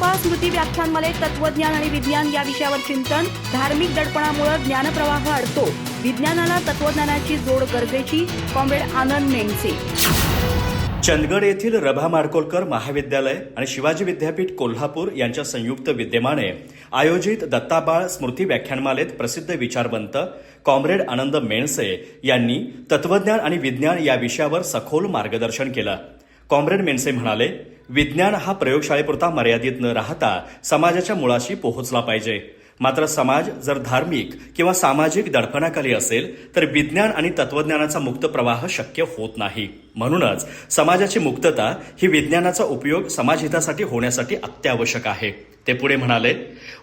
दत्ताबा स्मृती व्याख्यानमाले तत्वज्ञान आणि विज्ञान या विषयावर चिंतन धार्मिक दडपणामुळे ज्ञानप्रवाह अडतो. विज्ञानाला तत्वज्ञानाची जोड गरजेची कॉम्रेड आनंद मेंगसे चंदगड येथील रभा माडकोलकर महाविद्यालय आणि शिवाजी विद्यापीठ कोल्हापूर यांच्या संयुक्त विद्यमाने आयोजित दत्ताबाळ स्मृती व्याख्यानमालेत प्रसिद्ध विचारवंत कॉम्रेड आनंद मेणसे यांनी तत्वज्ञान आणि विज्ञान या विषयावर सखोल मार्गदर्शन केलं. कॉम्रेड मेणसे म्हणाले विज्ञान हा प्रयोगशाळेपुरता मर्यादित न राहता समाजाच्या मुळाशी पोहोचला पाहिजे. मात्र समाज जर धार्मिक किंवा सामाजिक दडपणाखाली असेल तर विज्ञान आणि तत्वज्ञानाचा मुक्त प्रवाह शक्य होत नाही. म्हणूनच समाजाची मुक्तता ही विज्ञानाचा उपयोग समाजहितासाठी होण्यासाठी अत्यावश्यक आहे. ते पुढे म्हणाले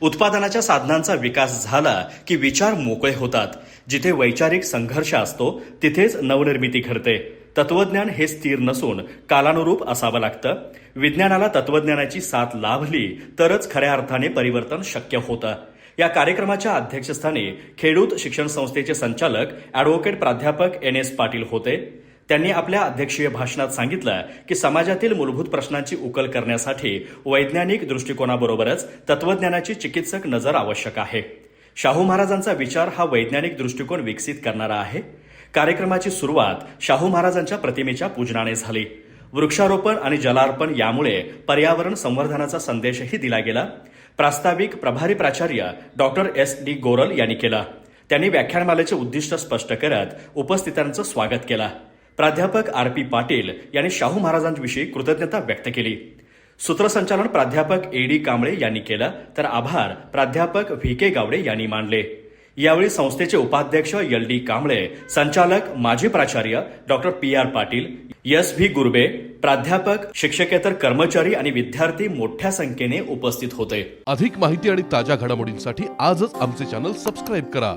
उत्पादनाच्या साधनांचा विकास झाला की विचार मोकळे होतात. जिथे वैचारिक संघर्ष असतो तिथेच नवनिर्मिती घडते. तत्वज्ञान हे स्थिर नसून कालानुरूप असावं लागतं. विज्ञानाला तत्वज्ञानाची साथ लाभली तरच खऱ्या अर्थाने परिवर्तन शक्य होतं. या कार्यक्रमाच्या अध्यक्षस्थानी खेडूत शिक्षण संस्थेचे संचालक अॅडव्होकेट प्राध्यापक एन एस पाटील होते. त्यांनी आपल्या अध्यक्षीय भाषणात सांगितलं की समाजातील मूलभूत प्रश्नांची उकल करण्यासाठी वैज्ञानिक दृष्टिकोनाबरोबरच तत्वज्ञानाची चिकित्सक नजर आवश्यक आहे. शाहू महाराजांचा विचार हा वैज्ञानिक दृष्टिकोन विकसित करणारा आहे. कार्यक्रमाची सुरुवात शाहू महाराजांच्या प्रतिमेच्या पूजनाने झाली. वृक्षारोपण आणि जलार्पण यामुळे पर्यावरण संवर्धनाचा संदेशही दिला गेला. प्रास्ताविक प्रभारी प्राचार्य डॉक्टर एस डी गोरल यांनी केला. त्यांनी व्याख्यानमालेचे उद्दिष्ट स्पष्ट करत उपस्थितांचं स्वागत केलं. प्राध्यापक आर पी पाटील यांनी शाहू महाराजांविषयी कृतज्ञता व्यक्त केली. सूत्रसंचालन प्राध्यापक ए डी कांबळे यांनी केलं तर आभार प्राध्यापक व्ही के गावडे यांनी मानले. यावेळी संस्थेचे उपाध्यक्ष एल डी कांबळे संचालक माजी प्राचार्य doctor P R Patil S V Gurbe प्राध्यापक शिक्षकेतर कर्मचारी आणि विद्यार्थी मोठ्या संख्येने उपस्थित होते. अधिक माहिती आणि ताज्या घडामोडींसाठी आजच आमचे चॅनल सबस्क्राईब करा.